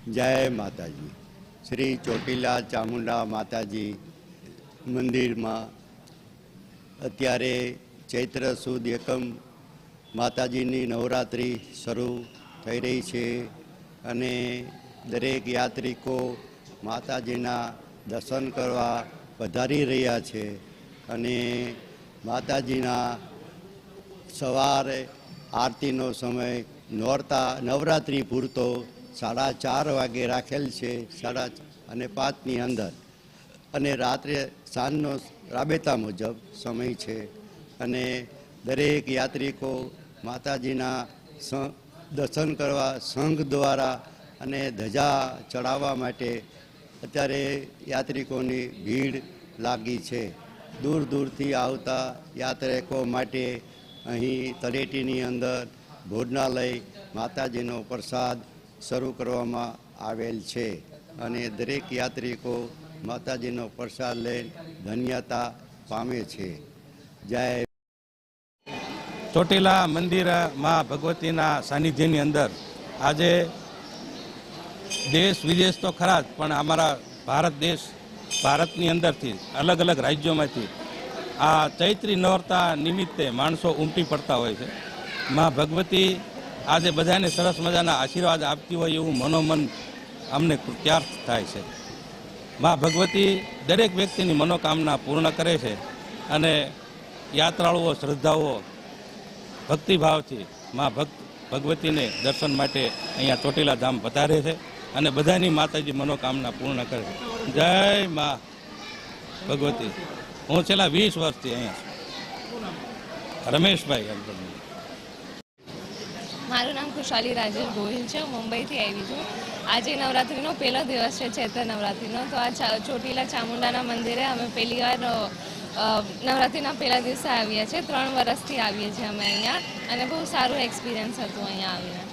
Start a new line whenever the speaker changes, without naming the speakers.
જય માતાજી. શ્રી ચોટીલા ચામુંડા માતાજી મંદિરમાં અત્યારે ચૈત્ર સુદ એકમ માતાજીની નવરાત્રિ શરૂ થઈ રહી છે અને દરેક યાત્રિકો માતાજીના દર્શન કરવા વધારી રહ્યા છે અને માતાજીના સવારે આરતીનો સમય નોરતા નવરાત્રિ પૂરતો સાડા ચાર વાગે રાખેલ છે, સાડા અને પાંચની અંદર. અને રાત્રે સાંજનો રાબેતા મુજબ સમય છે. અને દરેક યાત્રિકો માતાજીના દર્શન કરવા સંઘ દ્વારા અને ધજા ચડાવવા માટે અત્યારે યાત્રિકોની ભીડ લાગી છે. દૂર દૂરથી આવતા યાત્રિકો માટે અહીં તળેટીની અંદર ભોજનાલય, માતાજીનો પ્રસાદ શરૂ કરવામાં આવેલ છે અને દરેક યાત્રિકો માતાજીનો પ્રસાદ લઈ ધન્યતા પામે છે. જય
ચોટીલા મંદિરમાં ભગવતીના સાનિધ્યની અંદર આજે દેશ વિદેશ તો ખરા જ, પણ અમારા ભારત દેશ ભારતની અંદરથી અલગ અલગ રાજ્યોમાંથી આ ચૈત્રી નોરતા નિમિત્તે માણસો ઉમટી પડતા હોય છે. માં ભગવતી આજે બધાને સરસ મજાના આશીર્વાદ આપતી હોય એવું મનોમન અમને કૃત્યાર્થ થાય છે. માં ભગવતી દરેક વ્યક્તિની મનોકામના પૂર્ણ કરે છે અને યાત્રાળુઓ શ્રદ્ધાઓ ભક્તિભાવથી માં ભક્ત ભગવતીને દર્શન માટે અહીંયા ચોટીલા ધામ પધારે છે અને બધાની માતાજી મનોકામના પૂર્ણ કરે છે. જય માં ભગવતી. હું છેલ્લા વીસ વર્ષથી અહીંયા રમેશભાઈ ગણપતિ
મારું નામ ખુશાલી રાજેશ ગોહિલ છે. મુંબઈથી આવી છું. આજે નવરાત્રિનો પહેલો દિવસ છે, ચૈત્ર નવરાત્રિનો. તો આ ચોટીલા ચામુંડાના મંદિરે અમે પહેલી વાર નવરાત્રિના પહેલા દિવસે આવ્યા છીએ ત્રણ વર્ષથી આવીએ છીએ અમે અહીંયા. અને બહુ સારું એક્સપિરિયન્સ હતું અહીંયા આવીને.